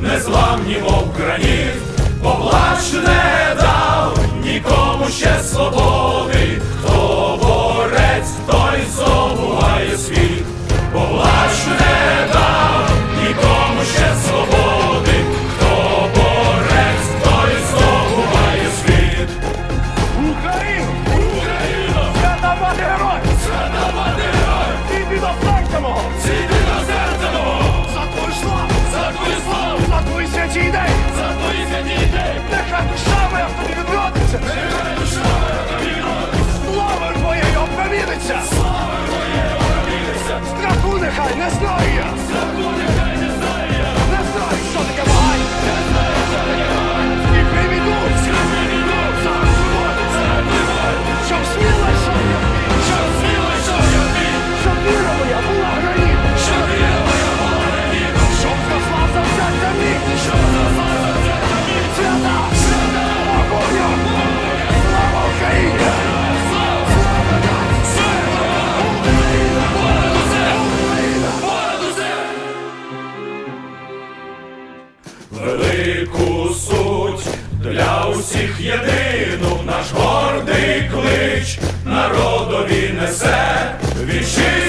не зламні, мов граніт, поплач не дав нікому ще свободу. усіх єдину наш гордий клич, народові несе вічі.